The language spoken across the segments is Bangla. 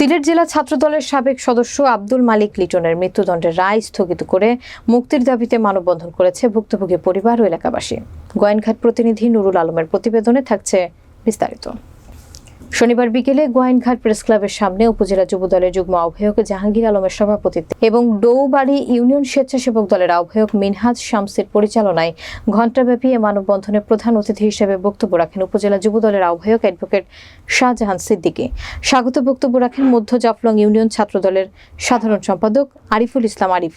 সিলেট জেলা ছাত্রদলের সাবেক সদস্য আব্দুল মালিক লিটনের মৃত্যুদণ্ডের রায় স্থগিত করে মুক্তির দাবিতে মানববন্ধন করেছে ভুক্তভোগী পরিবার ও এলাকাবাসী। গোয়েনঘাট প্রতিনিধি নুরুল আলমের প্রতিবেদনে থাকছে বিস্তারিত। শনিবার বিকেলে গোয়াইনঘাট প্রেস ক্লাবের সামনে উপজেলা যুবদলের যুগ্ম আহ্বায়ক জাহাঙ্গীর আলমের সভাপতিত্বে এবং ডৌবাড়ি ইউনিয়ন স্বেচ্ছাসেবক দলের আহ্বায়ক মিনহাজ শামসের পরিচালনায় ঘণ্টাব্যাপী এ মানববন্ধনে প্রধান অতিথি হিসেবে বক্তব্য রাখেন উপজেলা যুবদলের আহ্বায়ক অ্যাডভোকেট শাহজাহান সিদ্দিকী। স্বাগত বক্তব্য রাখেন মধ্য জাফলং ইউনিয়ন ছাত্র দলের সাধারণ সম্পাদক আরিফুল ইসলাম আরিফ।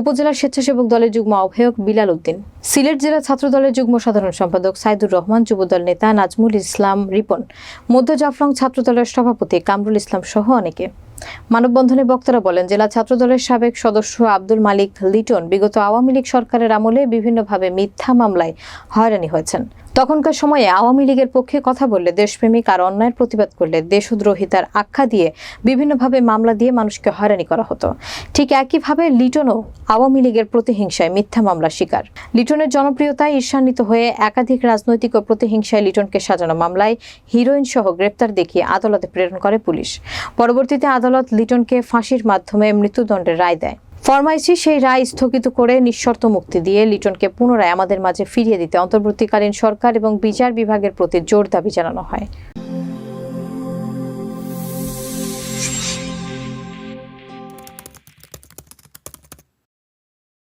উপজেলা স্বেচ্ছাসেবক দলের যুগ্ম আহ্বায়ক বিলাল উদ্দিন। সিলেট জেলা ছাত্রদলের যুগ্ম সাধারণ সম্পাদক সাইদুর রহমান যুবদল নেতা নাজমুল ইসলাম রিপন। মধ্য জাফলং ছাত্রদলের সভাপতি কামরুল ইসলাম সহ অনেকে। মানববন্ধনে বক্তারা বলেন, জেলা ছাত্রদলের সাবেক সদস্য আব্দুল মালিক লিটন বিগত আওয়ামী লীগ সরকারের আমলে বিভিন্নভাবে মিথ্যা মামলায় হয়রানি হয়েছেন। তখনকার সময়ে আওয়ামী লীগের পক্ষে কথা বললে দেশপ্রেমিক আর অন্যায়ের প্রতিবাদ করলে দেশদ্রোহিতার আখ্যা দিয়ে বিভিন্নভাবে মামলা দিয়ে মানুষকে হয়রানি করা হতো। ঠিক একইভাবে লিটনও আওয়ামী লীগের প্রতিহিংসায় মিথ্যা মামলা শিকার। লিটনের জনপ্রিয়তায় ঈর্ষান্বিত হয়ে একাধিক রাজনৈতিক ও প্রতিহিংসায় লিটনকে সাজানো মামলায় হিরোইন সহ গ্রেপ্তার দেখিয়ে আদালতে প্রেরণ করে পুলিশ। পরবর্তীতে আদালত লিটনকে ফাঁসির মাধ্যমে মৃত্যুদণ্ডের রায় দেয়। ফরমাইশি সেই রায় স্থগিত করে নিঃশর্ত মুক্তি দিয়ে লিটনকে পুনরায় আমাদের মাঝে ফিরিয়ে দিতে অন্তর্বর্তীকালীন সরকার এবং বিচার বিভাগের প্রতি জোর দাবি জানানো হয়।